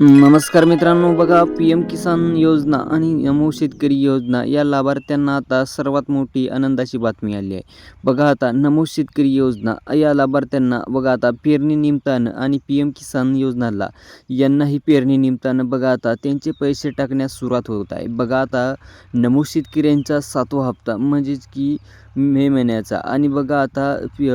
नमस्कार मित्रांनो बघा पी एम किसान योजना आणि नमो शेतकरी योजना या लाभार्थ्यांना आता सर्वात मोठी आनंदाची बातमी आली आहे. बघा आता नमो शेतकरी योजना या लाभार्थ्यांना बघा आता पेरणी निमतानं आणि पी एम किसान योजनाला यांनाही पेरणी निमतानं बघा आता त्यांचे पैसे टाकण्यास सुरुवात होत आहे. बघा आता नमो शेतकऱ्यांचा सातवा हप्ता म्हणजेच की मे महिन्याचा आणि बघा आता पी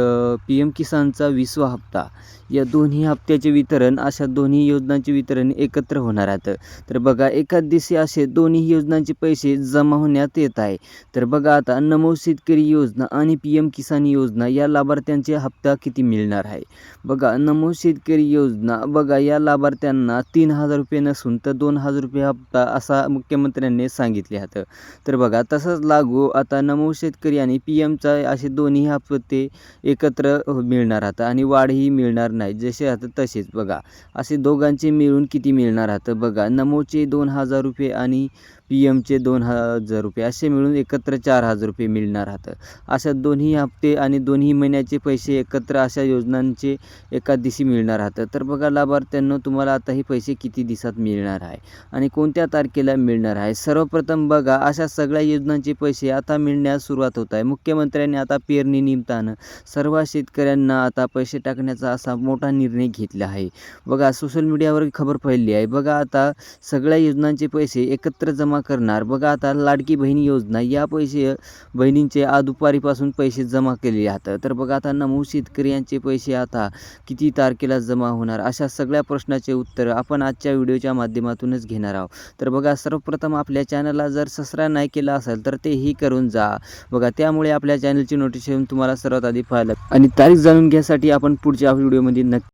पी एम किसानचा विसवा हप्ता. या दोन्ही हप्त्याचे वितरण अशा दोन्ही योजनांचे वितरण एकत्र होणार आहेत. तर बघा एकाच दिवशी असे दोन्ही योजनांचे पैसे जमा होण्यात येत आहे. तर बघा आता नमो शेतकरी योजना आणि पी एम किसान योजना या लाभार्थ्यांचे हप्ता किती मिळणार आहे? बघा नमो शेतकरी योजना बघा या लाभार्थ्यांना तीन हजार रुपये नसून तर दोन हजार रुपये हप्ता असा मुख्यमंत्र्यांनी सांगितले आहेत. तर बघा तसंच लागू आता नमो शेतकरी आणि पी एमचा असे दोन्ही हप्ते एकत्र मिळणार आहेत आणि वाढही मिळणार नाही जसे आता तसेच बघा. असे दोघांचे मिळून किती किती मिळणार आहेत बघा नमोचे दोन हजार रुपये आणि पी एमचे दोन हजार रुपये असे मिळून एकत्र चार हजार रुपये मिळणार आहात. अशा दोन्ही हप्ते आणि दोन्ही महिन्याचे पैसे एकत्र अशा योजनांचे एका दिवशी मिळणार आहात. तर बघा लाभार्थ्यांना तुम्हाला आता हे पैसे किती दिवसात मिळणार आहे आणि कोणत्या तारखेला मिळणार आहे? सर्वप्रथम बघा अशा सगळ्या योजनांचे पैसे आता मिळण्यास सुरुवात होत आहे. मुख्यमंत्र्यांनी आता पेरणी निमित्तानं सर्व शेतकऱ्यांना आता पैसे टाकण्याचा असा मोठा निर्णय घेतला आहे. बघा सोशल मीडियावर खबर फैलली आहे. बघा आता सगळ्या योजनांचे पैसे एकत्र जमा करणार. बघा आता लाडकी बहीण योजना या पैसे बहिणींचे आज दुपारीपासून पैसे जमा केलेले आहेत. तर बघा आता नमू शेतकरी यांचे पैसे आता किती तारखेला जमा होणार? अशा सगळ्या प्रश्नाचे उत्तर आपण आजच्या व्हिडिओच्या माध्यमातूनच घेणार आहोत. तर बघा सर्वप्रथम आपल्या चॅनलला जर सबस्क्राईब नाही केला असेल तर तेही करून जा. बघा त्यामुळे आपल्या चॅनलची नोटिफिकेशन तुम्हाला सर्वात आधी पाहायला आणि तारीख जाणून घ्यासाठी आपण पुढच्या व्हिडिओमध्ये नक्की